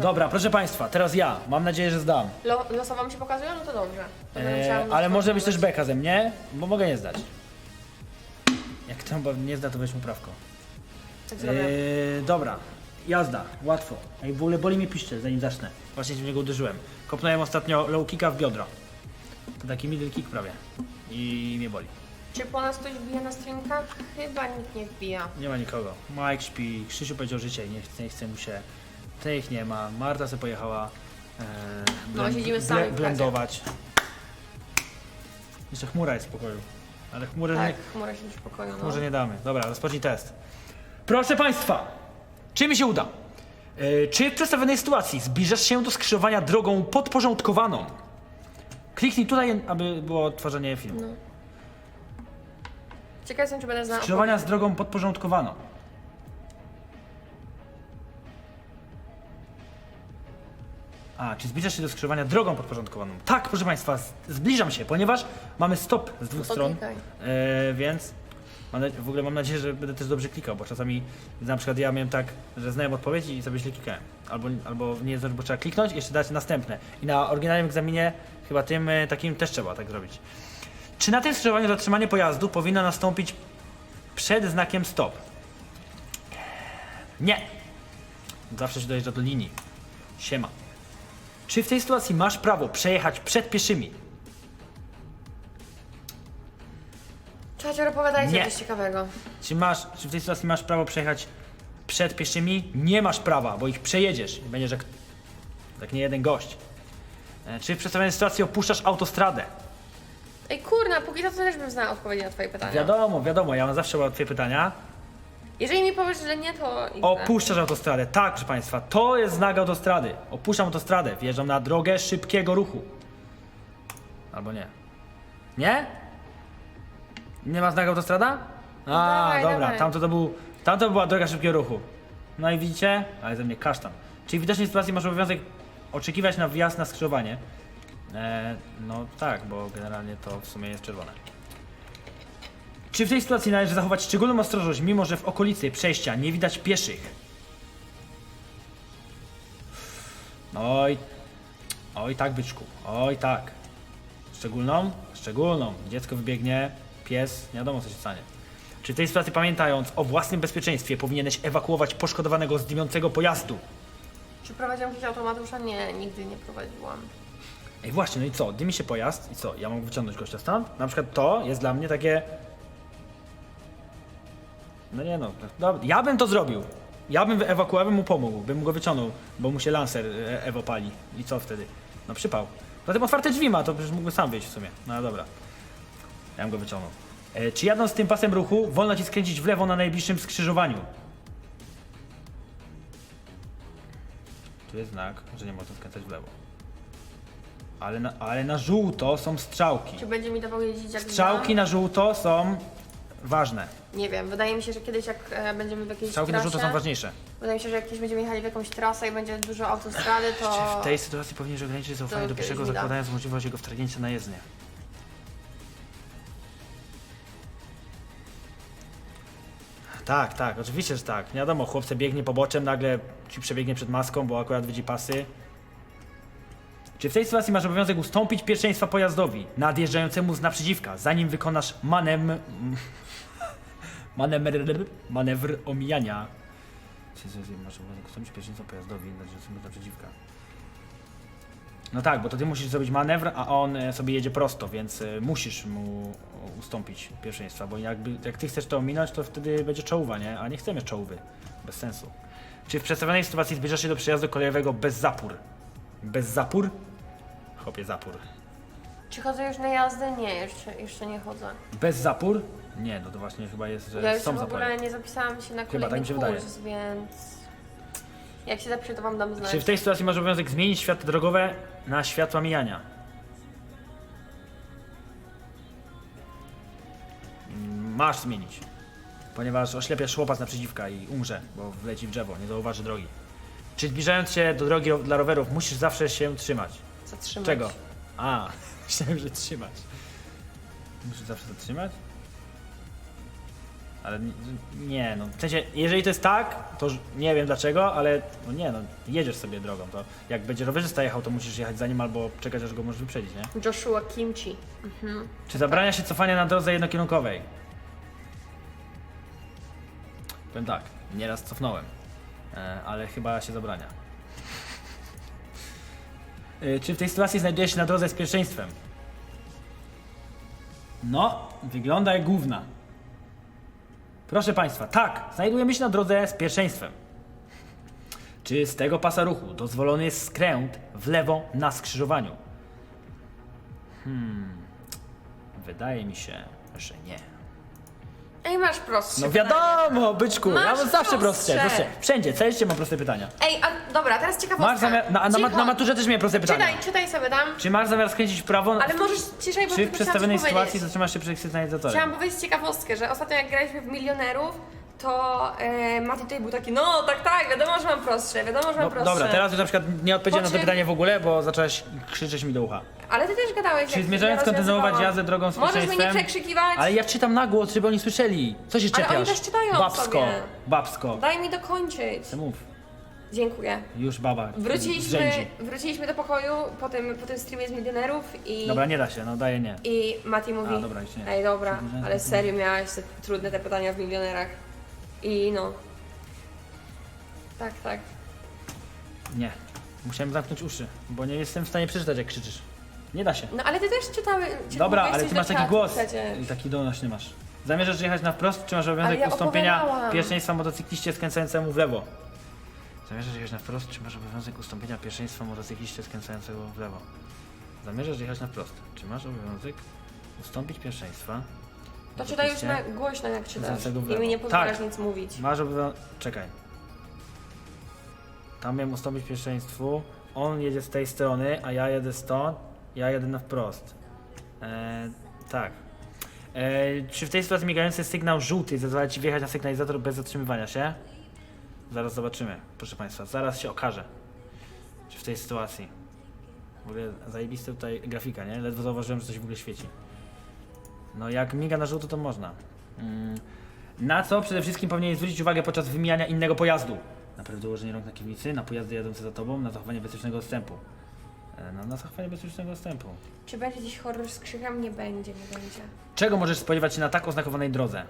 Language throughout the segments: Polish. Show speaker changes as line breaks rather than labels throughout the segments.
Dobra, proszę Państwa, teraz ja. Mam nadzieję, że zdam.
Lo, losowo mi się pokazują? No to dobrze. To będę
E,
musiała
ale może być też
wybrać.
beka ze mnie, bo mogę nie zdać. Jak to bo nie zda, to weź mu prawko.
Tak zrobię.
E, dobra, jazda, łatwo. Ej, w ogóle boli mnie piszcze, zanim zacznę. Właśnie się w niego uderzyłem. Kopnąłem ostatnio low kicka w biodro. To taki middle kick prawie. I mnie boli.
Czy po nas ktoś wbija na streamkach? Chyba nikt nie wbija.
Nie ma nikogo. Mike śpi, Krzysiu powiedział życie i nie chce, nie chce mu się. Tych nie ma. Marta sobie pojechała e,
No, siedzimy sami w klasie.
blendować. Jeszcze chmura jest w pokoju. Ale chmury,
Tak,
nie,
chmura się pokoju. No.
chmurze nie damy. Dobra, rozpocznij test. Proszę Państwa, czy mi się uda? E, czy w przedstawionej sytuacji zbliżasz się do skrzyżowania drogą podporządkowaną? Kliknij tutaj, aby było tworzenie filmu.
No. Ciekaw jestem, czy będę znała.
Skrzyżowania z drogą podporządkowaną. A, czy zbliżasz się do skrzyżowania drogą podporządkowaną? Tak, proszę Państwa, z- zbliżam się, ponieważ mamy stop z dwóch stron, e, więc mam, w ogóle mam nadzieję, że będę też dobrze klikał, bo czasami na przykład ja miałem tak, że znałem odpowiedź i sobie źle klikałem. Albo, albo nie zdążyłem, bo trzeba kliknąć i jeszcze dać następne. I na oryginalnym egzaminie chyba tym e, takim też trzeba tak zrobić. Czy na tym skrzyżowaniu zatrzymanie pojazdu powinno nastąpić przed znakiem stop? Nie. Zawsze się dojeżdża do linii. Siema. Czy w tej sytuacji masz prawo przejechać przed pieszymi?
Czacior, opowiadajcie
Nie.
coś ciekawego.
Czy, masz, czy w tej sytuacji masz prawo przejechać przed pieszymi? Nie masz prawa, bo ich przejedziesz. i Będziesz jak, jak nie jeden gość. E, Czy w przedstawionej sytuacji opuszczasz autostradę?
Ej, kurna, póki co to też bym znała odpowiedzi na twoje pytania.
Wiadomo, wiadomo, ja mam zawsze łatwe pytania.
Jeżeli mi powiesz, że nie, to... idę.
Opuszczasz autostradę. Tak, proszę Państwa, to jest znak autostrady. Opuszczam autostradę, wjeżdżam na drogę szybkiego ruchu. Albo nie. Nie? Nie ma znaku autostrada? A,
Dawaj,
dobra,
dawaj.
tamto to był, tamto była droga szybkiego ruchu. No i widzicie? Ale ze mnie kasztan. Czyli w widocznej sytuacji masz obowiązek oczekiwać na wjazd na skrzyżowanie. E, no tak, bo generalnie to w sumie jest czerwone. Czy w tej sytuacji należy zachować szczególną ostrożność, mimo że w okolicy przejścia nie widać pieszych? Oj, oj tak byczku, oj tak. Szczególną? Szczególną. Dziecko wybiegnie, pies, nie wiadomo co się stanie. Czy w tej sytuacji pamiętając o własnym bezpieczeństwie powinieneś ewakuować poszkodowanego z dymiącego pojazdu?
Czy prowadziłam jakiegoś automatusza? Nie, nigdy nie prowadziłam.
Ej właśnie, no i co? Dymi się pojazd i co? Ja mam wyciągnąć gościa stąd? Na przykład to jest dla mnie takie... No nie no, dobra, ja bym to zrobił. Ja bym ewakuował, bym mu pomógł, bym go wyciągnął, bo mu się lancer e, Ewo pali. I co wtedy? No przypał. Zatem otwarte drzwi ma, to przecież mógłby sam wyjść w sumie. No dobra. Ja bym go wyciągnął. E, czy jadąc tym pasem ruchu, wolno ci skręcić w lewo na najbliższym skrzyżowaniu? Tu jest znak, że nie można skręcać w lewo. Ale na, ale na żółto są strzałki.
Czy będzie mi dawał jeździć jak
Strzałki na żółto są ważne.
Nie wiem, wydaje mi się, że kiedyś jak e, będziemy w jakiejś
Strzałki na
trasie...
żółto są ważniejsze.
Wydaje mi się, że jak kiedyś będziemy jechali w jakąś trasę i będzie dużo autostrady, to...
Czy w tej sytuacji powinieneś ograniczyć zaufanie
To
do
kiedyś
pieszego,
mi da.
zakładając możliwość jego wtargnięcia na jezdnię? Tak, tak, oczywiście, że tak. Nie wiadomo, chłopce biegnie poboczem, nagle ci przebiegnie przed maską, bo akurat widzi pasy. Czy w tej sytuacji masz obowiązek ustąpić pierwszeństwa pojazdowi nadjeżdżającemu z naprzeciwka, zanim wykonasz manem... manewr... manewr omijania? Masz ustąpić pierwszeństwa pojazdowi nadjeżdżającemu z naprzeciwka? No tak, bo to ty musisz zrobić manewr, a on e, sobie jedzie prosto, więc e, musisz mu ustąpić pierwszeństwa, bo jakby, jak ty chcesz to ominąć, to wtedy będzie czołówa, nie? A nie chcemy czołówy. Bez sensu. Czy w przedstawionej sytuacji zbliżasz się do przejazdu kolejowego bez zapór? Bez zapór? Chopie zapór.
Czy chodzę już na jazdę? Nie, jeszcze, jeszcze nie chodzę.
Bez zapór? Nie, no to właśnie chyba jest, że
Ja jeszcze
są
w ogóle nie zapisałam się na
Chyba,
kolejny
tak mi się wydaje.
kurs, więc... Jak się zapiszę, to wam dam znać.
Czy w tej sytuacji masz obowiązek zmienić światło drogowe na światła mijania? Mm, Masz zmienić. Ponieważ oślepiasz chłopak naprzeciwka i umrze, bo wleci w drzewo, nie zauważy drogi. Czy zbliżając się do drogi ro- dla rowerów musisz zawsze się trzymać?
Zatrzymać.
Czego? A, myślałem, że trzymać. Musisz zawsze zatrzymać? Ale nie, no w sensie, jeżeli to jest tak, to nie wiem dlaczego, ale no nie, no jedziesz sobie drogą, to jak będzie rowerzysta jechał, to musisz jechać za nim albo czekać, aż go możesz wyprzedzić, nie?
Joshua Kimchi.
Czy zabrania się cofania na drodze jednokierunkowej? Powiem tak, nieraz cofnąłem, e, ale chyba się zabrania. E, Czy w tej sytuacji znajdujesz się na drodze z pierwszeństwem? No, wygląda jak główna. Proszę Państwa, tak, znajdujemy się na drodze z pierwszeństwem. Czy z tego pasa ruchu dozwolony jest skręt w lewo na skrzyżowaniu? Wydaje mi się, że nie.
Ej, masz prostsze
No
pytanie.
wiadomo, byczku, ja
Masz
mam zawsze prostsze,
prostsze.
prostsze. Wszędzie, całe mam proste pytania.
Ej, a dobra, teraz ciekawostka.
Masz zamiar, na, na,
Cicho.
na maturze też miałem proste pytania.
Czytaj, czytaj sobie tam.
Czy masz zamiar skręcić w prawo?
Ale możesz ciszej, bo
Czy w
tylko
przedstawionej
chciałam ci powiedzieć.
sytuacji zatrzymasz się przed sygnalizatorem?
Chciałam powiedzieć ciekawostkę, że ostatnio jak graliśmy w Milionerów, to e, Mati tutaj był taki, no tak, tak, wiadomo, że mam prostsze, wiadomo, że mam
No,
prostsze.
dobra, teraz już na przykład nie odpowiedziałem
Po
na to pytanie w ogóle, bo zaczęłaś krzyczeć mi do ucha.
Ale ty też gadałeś,
Czy
jak
zmierzając
ja
kontynuować
rozwiązywałam.
jazdę drogą z
Możesz mnie nie przekrzykiwać,
Ale ja czytam na głos, żeby oni słyszeli. Co się
Ale
czepiasz?
oni też czytają
Babsko,
sobie.
babsko.
daj mi dokończyć.
Mów?
Dziękuję.
Już baba
Wróciliśmy,
zrzędzi.
wróciliśmy do pokoju po tym, po tym streamie z Milionerów i...
Dobra, nie da się, no daję nie.
I Mati mówi,
A, dobra, już nie.
ej dobra, ale serio miałaś te trudne te pytania w milionerach. I no. Tak, tak.
Nie. Musiałem zamknąć uszy, bo nie jestem w stanie przeczytać jak krzyczysz. Nie da się.
No ale ty też czytały... czy
Dobra, ale ty masz taki głos i taki donośny masz. Zamierzasz jechać na wprost, czy masz obowiązek
ja
ustąpienia pierwszeństwa motocykliście skręcającemu w lewo? Zamierzasz jechać na wprost, czy masz obowiązek ustąpienia pierwszeństwa motocykliście skręcającego w lewo? Zamierzasz jechać na wprost, czy masz obowiązek ustąpić pierwszeństwa?
To czytaj już na głośno jak czytasz. I
lewo.
mi nie pozwalasz
Tak.
nic mówić.
Masz obowiązek... Czekaj. Tam miałem ustąpić pierwszeństwu, on jedzie z tej strony, a ja jedę stąd, ja jedę na wprost. E, tak. E, czy w tej sytuacji migający sygnał żółty zezwala Ci wjechać na sygnalizator bez zatrzymywania się? Zaraz zobaczymy, proszę Państwa, zaraz się okaże. Czy w tej sytuacji. W ogóle zajebista tutaj grafika, nie? Ledwo zauważyłem, że coś w ogóle świeci. No jak miga na żółto, to można. Mm. Na co przede wszystkim powinien zwrócić uwagę podczas wymijania innego pojazdu? Na prawidłowe ułożenie rąk na kierownicy, na pojazdy jadące za tobą, na zachowanie bezpiecznego odstępu. E, No, na zachowanie bezpiecznego odstępu.
Czy będzie dziś horror z krzykiem? Nie będzie, nie będzie.
Czego możesz spodziewać się na tak oznakowanej drodze?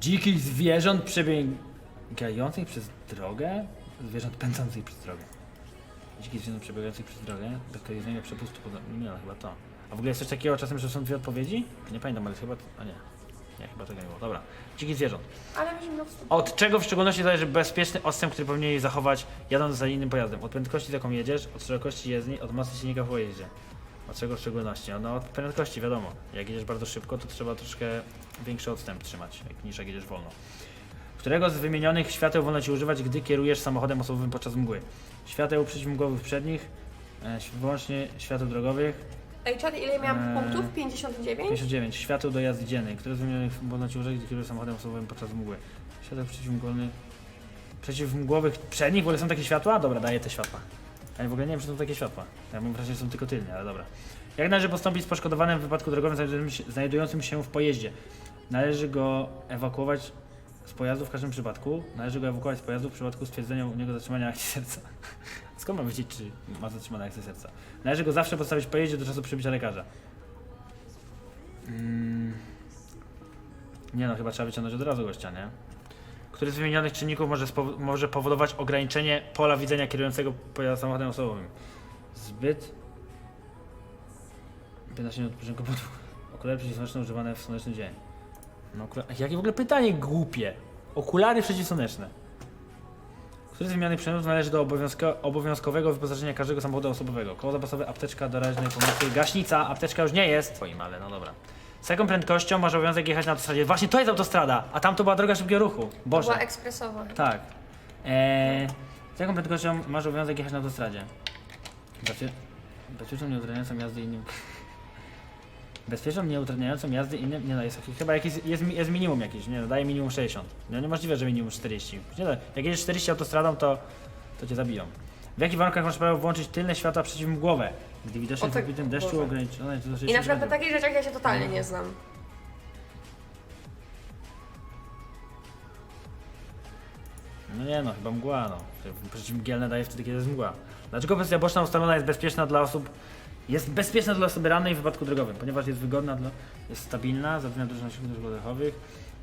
Dzikich zwierząt przebiegających przez drogę? Zwierząt pędzących przez drogę. Dzikich zwierząt przebiegających przez drogę? Bez przepustu poza... Nie no, chyba to. A w ogóle jest coś takiego czasem, że są dwie odpowiedzi? Nie pamiętam, ale chyba... A nie. Nie, chyba tego nie było. Dobra. Dzikich zwierząt.
Ale mi zimno.
Od czego w szczególności zależy bezpieczny odstęp, który powinieneś zachować jadąc za innym pojazdem? Od prędkości, z jaką jedziesz, od szerokości jezdni, od masy silnika w pojeździe. Od czego w szczególności? No od prędkości, wiadomo. Jak jedziesz bardzo szybko, to trzeba troszkę większy odstęp trzymać, jak, niż jak jedziesz wolno. Którego z wymienionych świateł wolno Ci używać, gdy kierujesz samochodem osobowym podczas mgły? Świateł przeciwmgłowych przednich, e, wyłącznie świateł drogowych,
czad, ile miałam
Eee,
punktów? 59?
59. Świateł do jazdy dziennej. Które z wymienionych wolno Ci używać, gdy kierujesz samochodem osobowym podczas mgły? Świateł przeciwmgłowych... Przeciwmgłowych przednich? W ogóle są takie światła? Dobra, daję te światła. Ja w ogóle nie wiem, czy są takie światła. Ja mam wrażenie, że są tylko tylnie, ale dobra. Jak należy postąpić z poszkodowanym w wypadku drogowym znajdującym się, znajdującym się w pojeździe? Należy go ewakuować z pojazdu w każdym przypadku. Należy go ewakuować z pojazdu w przypadku stwierdzenia u niego zatrzymania akcji serca. Skąd mam wiedzieć, czy ma zatrzymane akcję serca? Należy go zawsze postawić w pojeździe do czasu przybycia lekarza. Mm. Nie no, chyba trzeba wyciągnąć od razu gościa, nie? Który z wymienionych czynników może, może powodować ograniczenie pola widzenia kierującego pojazdem samochodem osobowym? Zbyt... 15 minut odpoczynku pod... Okulary przeciwsłoneczne używane w słoneczny dzień. No. Jakie w ogóle pytanie głupie? Okulary przeciwsłoneczne. Który z wymienionych przedmiotów należy do obowiązko obowiązkowego wyposażenia każdego samochodu osobowego? Koło zapasowe, apteczka doraźnej pomocy, gaśnica, apteczka już nie jest. Twoim, ale no dobra. Z jaką prędkością masz obowiązek jechać na autostradzie? Właśnie to jest autostrada, a tam to była droga szybkiego ruchu.
To
Boże.
była ekspresowa.
Tak. Eee, z jaką prędkością masz obowiązek jechać na autostradzie? Bezpie... Bezpieczną, nieutrudniającą jazdy innym. Bezpieczną, nieutrudniającą jazdy innym. Nie no, jest chyba jakieś, jest, jest minimum jakieś, nie no, daje minimum 60. No niemożliwe, że minimum 40. Nie no, jak jedziesz 40 autostradą, to, to cię zabiją. W jakich warunkach masz prawo włączyć tylne światła przeciwmgłowe? Gdy widoczność
tak,
wybitem deszczu ograniczone to do
I na przykład na takich rzeczach ja się totalnie nie znam.
No nie no, chyba mgła no. Przeciwmgielne daje wtedy, kiedy jest mgła. Dlaczego pozycja boczna ustalona jest bezpieczna dla osób jest bezpieczna dla osoby rannej w wypadku drogowym, ponieważ jest wygodna, dla, jest stabilna, zapewnia dużo nasiłków oddechowych,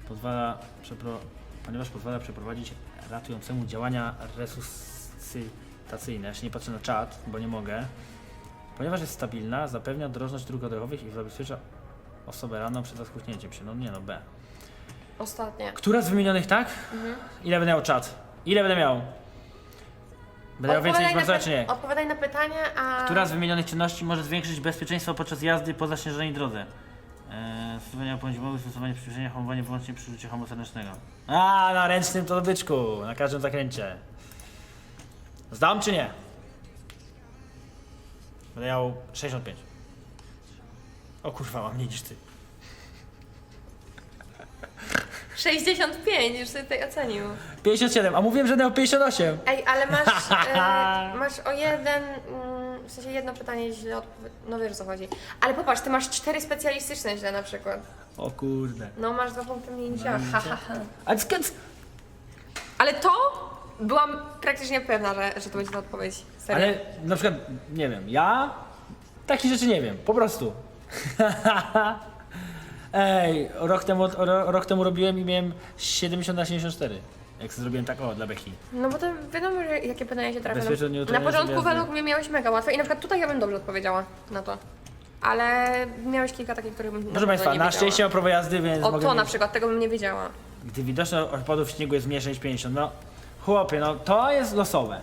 pozwala przepro, ponieważ pozwala przeprowadzić ratującemu działania resuscytacyjne. Ja się nie patrzę na czat, bo nie mogę. Ponieważ jest stabilna, zapewnia drożność dróg oddechowych i zabezpiecza osobę ranną przed zaschnięciem się. No nie no, B.
Ostatnie.
Która z wymienionych tak?
Mhm.
Ile będę miał czat? Ile będę miał? Będę miał więcej niż
Odpowiadaj na,
czy nie?
py- odpowiadaj na pytania, a...
Która z wymienionych czynności może zwiększyć bezpieczeństwo podczas jazdy po zaśnieżonej drodze? Eee, stosowanie opon zimowych, stosowanie przyspieszenia, hamowanie wyłącznie przy użyciu hamu słonecznego. A, na ręcznym to byczku, na każdym zakręcie. Zdam czy nie? Będę miał 65. O kurwa, mam mniej niż ty.
65, już sobie tutaj ocenił.
57, a mówiłem, że będę miał 58.
Ej, ale masz, e, masz o jeden, mm, w sensie jedno pytanie źle odpowiedzieć. No wiesz o co chodzi. Ale popatrz, ty masz cztery specjalistyczne źle na przykład.
O kurde.
No masz dwa punkty mniej niż ja. Ha, ha, ha.
A skąd?
Ale to byłam praktycznie pewna, że, że to będzie ta odpowiedź. Serio.
Ale na przykład, nie wiem, ja takich rzeczy nie wiem, po prostu. Ej, rok temu, ro, rok temu robiłem i miałem 70 na 74. Jak zrobiłem tak, o, dla Beki.
No bo to wiadomo, że jakie pytania się trafią.
Bezpieczne
Na, początku
jazdy.
według mnie miałeś mega łatwe i na przykład tutaj ja bym dobrze odpowiedziała na to. Ale miałeś kilka takich, których bym na
Proszę
pewno
Państwa,
nie
na
wiedziała.
szczęście mam prawo jazdy, więc
O
mogę...
to na przykład, tego bym nie wiedziała.
Gdy widoczność opadów śniegu jest mniejsza niż 50, no chłopie, no to jest losowe.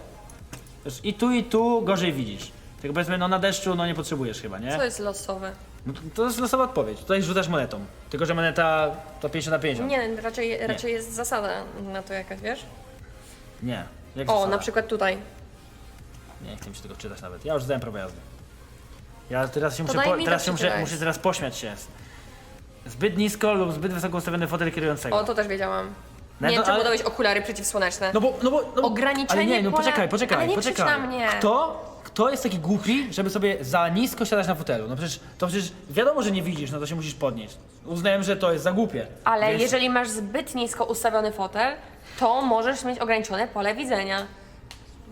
Wiesz, I tu, i tu gorzej widzisz. Tylko powiedzmy, no na deszczu, no nie potrzebujesz chyba, nie?
Co jest losowe?
No, to, to jest losowa odpowiedź. Tutaj rzucasz monetą. Tylko, że moneta to 50 na 50.
Nie, raczej, raczej jest zasada na to jakaś, wiesz?
Nie. Jak
O,
zasada?
na przykład tutaj.
Nie chcę mi się tego czytać nawet. Ja już zdałem prawo jazdy. Ja teraz się
To
muszę,
daj
po,
mi
teraz się muszę,
przeczytać.
muszę teraz pośmiać się. Zbyt nisko lub zbyt wysoko ustawiony fotel kierującego.
O, to też wiedziałam.
No
nie
to-
wiem, czemu
ale-
dałeś okulary przeciwsłoneczne.
No bo, no bo, no,
Ograniczenie
Ale nie, no
pola-
poczekaj, poczekaj,
Ale nie krzycz
poczekaj.
na mnie.
Kto, kto jest taki głupi, żeby sobie za nisko siadać na fotelu? No przecież, to przecież wiadomo, że nie widzisz, no to się musisz podnieść. Uznałem, że to jest za głupie.
Ale
Więc-
jeżeli masz zbyt nisko ustawiony fotel, to możesz mieć ograniczone pole widzenia.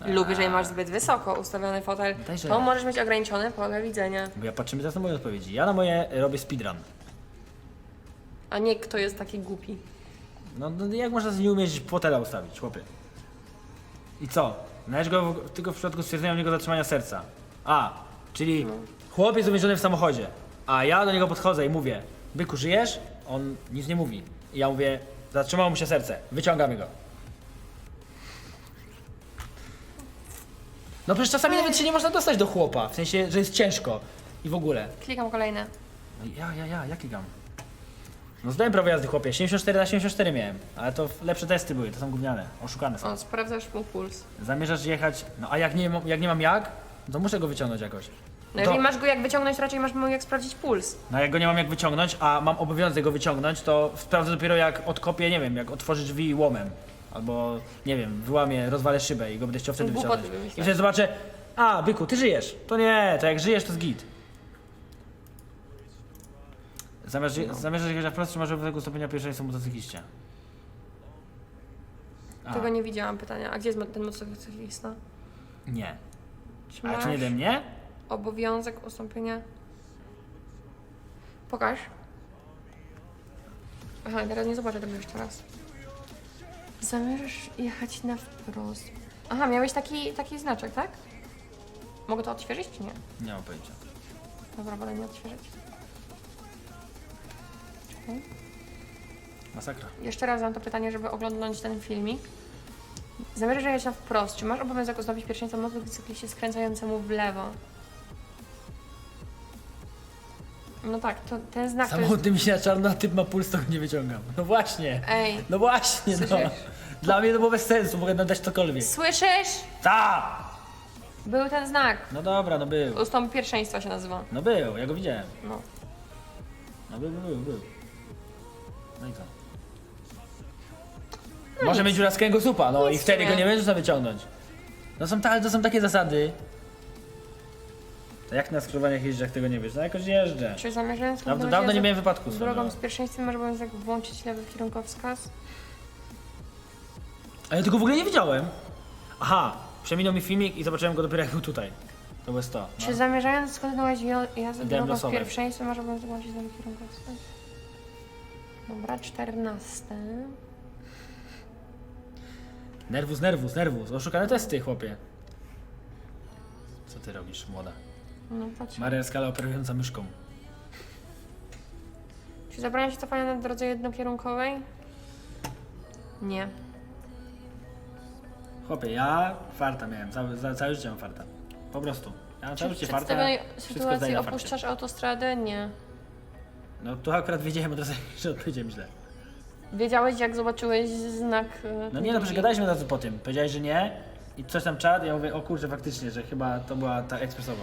Lub jeżeli masz zbyt wysoko ustawiony fotel, to możesz mieć ograniczone pole widzenia.
Bo ja patrzymy teraz na moje odpowiedzi. Ja na moje robię speedrun.
A nie kto jest taki głupi.
No, no jak można nie umieć fotela ustawić, chłopie? I co? Należy go w, tylko w przypadku stwierdzenia u niego zatrzymania serca. A, czyli chłop jest uwięziony w samochodzie, a ja do niego podchodzę i mówię, byku, żyjesz? On nic nie mówi. I ja mówię, zatrzymało mu się serce, wyciągamy go. No przecież czasami nawet się nie można dostać do chłopa, w sensie, że jest ciężko i w ogóle.
Klikam kolejne.
No ja, ja, ja, jaki gam? No zdałem prawo jazdy, chłopie, 74 na 74 miałem, ale to lepsze testy były, to są gówniane, oszukane są.
O, sprawdzasz mu puls.
Zamierzasz jechać, no a jak nie, mo- jak nie mam jak, to muszę go wyciągnąć jakoś.
No jeżeli
To-
masz go jak wyciągnąć, raczej masz mu jak sprawdzić puls.
No jak go nie mam jak wyciągnąć, a mam obowiązek go wyciągnąć, to sprawdzę dopiero jak odkopię, nie wiem, jak otworzę drzwi łomem. Albo, nie wiem, wyłamię, rozwalę szybę i go będę chciał wtedy
Głupoty
wyciągnąć.
wymyślasz.
I wtedy zobaczę, a, byku, ty żyjesz. To nie, to jak żyjesz, to jest git. Zamierzasz,
No.
zamierzasz jechać na wprost, czy masz obowiązek ustąpienia pierwszeństwa motocykliście? A,
Tego nie widziałam pytania. A gdzie jest mo- ten motocyklista?
nie.
Czy masz
to nie ode mnie?
obowiązek ustąpienia? Pokaż. Aha, teraz nie zobaczę tego jeszcze raz. Zamierzasz jechać na wprost. Aha, miałeś taki, taki znaczek, tak? Mogę to odświeżyć, czy nie?
Nie mam pojęcia.
Dobra, wolę nie odświeżyć. Czekaj.
Masakra.
Jeszcze raz mam to pytanie, żeby oglądnąć ten filmik. Zamierzasz jechać na wprost. Czy masz obowiązek ustąpić pierwszeństwo motocykliście skręcającemu w lewo? No tak, to ten znak to jest...
Samochód mi się na czarno, a typ ma puls, to go nie wyciągam. No właśnie.
Ej,
No właśnie, no.
Słyszysz?
Dla mnie to było bez sensu, mogę nadać cokolwiek.
słyszysz?
Ta!
Był ten znak.
No dobra, no był.
Ustąp pierwszeństwa się nazywa.
No był, ja go widziałem.
No.
No był, był, był. był. No i co? Może mieć dziura z kręgosłupa, no i wtedy
w
go
sumie.
nie będziesz można wyciągnąć. No są, ta, to są takie zasady. To jak na skrzyżowaniach jeździsz, jak tego nie wiesz? No jakoś jeżdżę.
Czy zamierzając
Dawno, dawno nie miałem wypadku z
Drogą
tym,
z pierwszeństwem masz obowiązek włączyć lewy kierunkowskaz.
A ja tego w ogóle nie widziałem. Aha, przeminął mi filmik i zobaczyłem go dopiero jak był tutaj. To jest to.
Czy
No.
zamierzając kontynuować jo- jazdę
Dałem
drogą w
losowe.
pierwszeństwie, może bym zgłosić do kierunkowskaz? Dobra, 14.
Nerwus, nerwus, nerwus. Oszukane testy, chłopie. Co ty robisz, młoda?
No patrz.
Maria Skala operująca myszką.
Czy zabrania się cofania na drodze jednokierunkowej? Nie.
Chłopie, ja farta miałem, całe, za, całe życie mam farta. Po prostu. Ja mam
Czy
całe
w
życie farta,
przedstawionej
wszystko zdaję
sytuacji
na farcie.
opuszczasz autostradę? Nie.
No tu akurat wiedziałem od razu, że odpowiedziałem źle.
Wiedziałeś, jak zobaczyłeś znak. e,
No nie, no
drugi?
przegadaliśmy od razu po tym. Powiedziałeś, że nie i coś tam czad, ja mówię, o kurczę, faktycznie, że chyba to była ta ekspresowa.